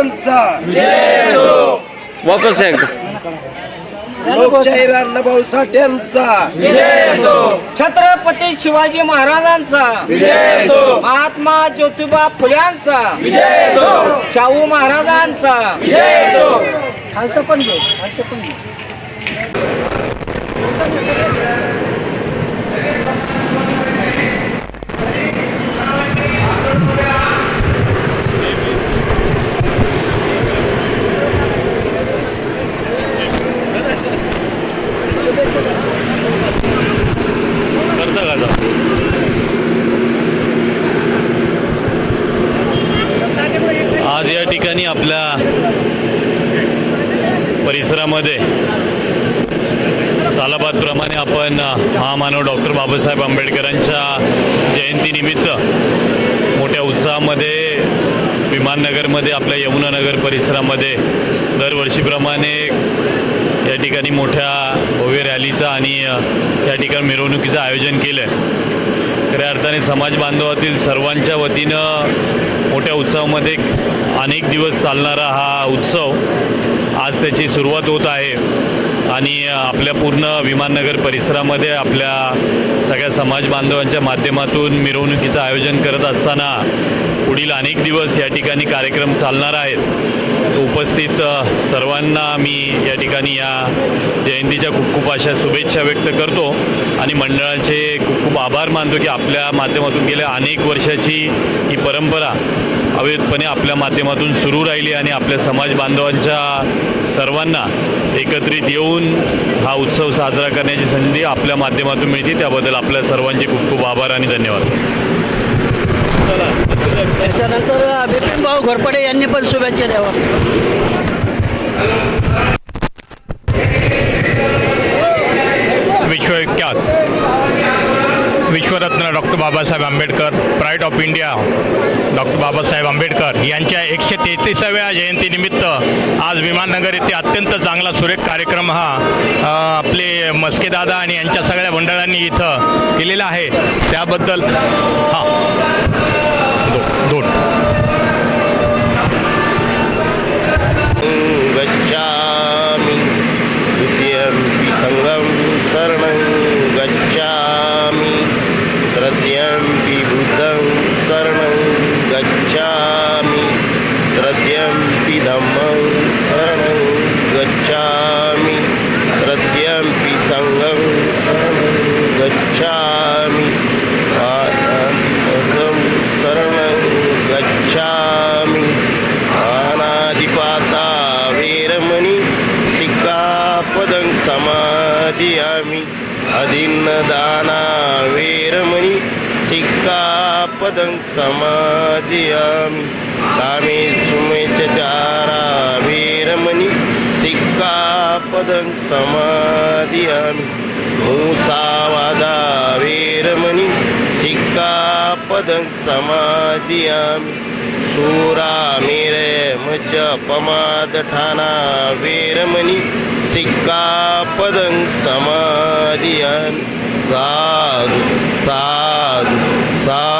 साहेबांचा वापस एकदा. साठ्यांचा छत्रपती शिवाजी महाराजांचा. महात्मा ज्योतिबा फुल्यांचा. शाहू महाराजांचा. खालचं पण घे खालचं पण घे आज या ठिकाणी आपल्या परिसरामध्ये सालाबादप्रमाणे आपण महामानव डॉक्टर बाबासाहेब आंबेडकरांच्या जयंतीनिमित्त मोठ्या उत्साहामध्ये विमाननगरमध्ये आपल्या यमुनानगर परिसरामध्ये दरवर्षीप्रमाणे या ठिकाणी मोठ्या भव्य रॅलीचं आणि या ठिकाणी मिरवणुकीचं आयोजन केलं आहे खऱ्या अर्थाने समाज बांधवातील सर्वांच्या वतीनं मोठ्या उत्सवामध्ये अनेक दिवस चालणारा हा उत्सव आज त्याची सुरुवात होत आहे. आणि आपल्या पूर्ण विमाननगर परिसरामध्ये आपल्या सगळ्या समाज बांधवांच्या माध्यमातून मिरवणुकीचं आयोजन करत असताना पुढील अनेक दिवस या ठिकाणी कार्यक्रम चालणार आहेत. उपस्थित सर्वांना मी या ठिकाणी या जयंतीच्या खूप खूप अशा शुभेच्छा व्यक्त करतो. आणि मंडळाचे खूप खूप आभार मानतो की आपल्या माध्यमातून गेल्या अनेक वर्षाची ही परंपरा अवैधपणे आपल्या माध्यमातून सुरू राहिली आणि आपल्या समाज बांधवांच्या सर्वांना एकत्रित येऊन हा उत्सव साजरा करण्याची संधी आपल्या माध्यमातून मिळते. त्याबद्दल आपल्या सर्वांचे खूप खूप आभार आणि धन्यवाद. त्याच्यानंतर बिपिन भाऊ घोरपडे यांनी पण शुभेच्छा द्यावा विश्वविख्यात. विश्वरत्न doctor Babasaheb Ambedkar pride of India doctor Babasaheb Ambedkar यांच्या एकशे तेहतीसाव्या जयंतीनिमित्त आज विमाननगर येथे अत्यंत चांगला सुरेख कार्यक्रम हा आपले मस्केदादा आणि यांच्या सगळ्या मंडळांनी इथं केलेला आहे. त्याबद्दल हां. दो- दोन गच्छामि द्वितीयम्पि सङ्गं शरणं गच्छामि तृतीयम्पि बुद्धं शरणं गच्छामि तृतीयम्पि धम्मं शरणं गच्छामि तृतीयम्पि सङ्गं सिक्कापदं समाधियामि कामे सुमेचचारा वीरमणि सिक्कापदं समाधियामि मूसावादा वीरमणि सिक्कापदं समाधियामि सूरामिरे मज्ज पमादठाना वीरमणि सिक्कापदं समाधियामि साधु साधु साधु।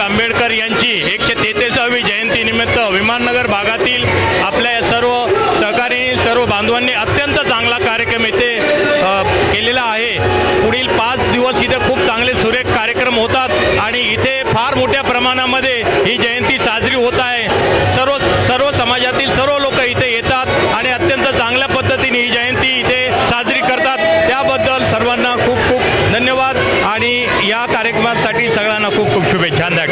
आंबेडकर यांची एकशे तेहतीसावी जयंतीनिमित्त विमाननगर भागातील आपल्या या सर्व सहकारी सर्व बांधवांनी अत्यंत चांगला कार्यक्रम इथे केलेला आहे. पुढील पाच दिवस इथे खूप चांगले सुरेख कार्यक्रम होतात आणि इथे फार मोठ्या प्रमाणामध्ये ही जयंती साजरी होत आहे. सर्व सर्व समाजातील सर्व लोक इथे येतात आणि अत्यंत चांगल्या पद्धतीने ही जयंती इथे साजरी करतात. त्याबद्दल सर्वांना खूप खूप धन्यवाद. आणि या कार्यक्रमासाठी सगळ्यांना खूप खूप शुभेच्छा. द्या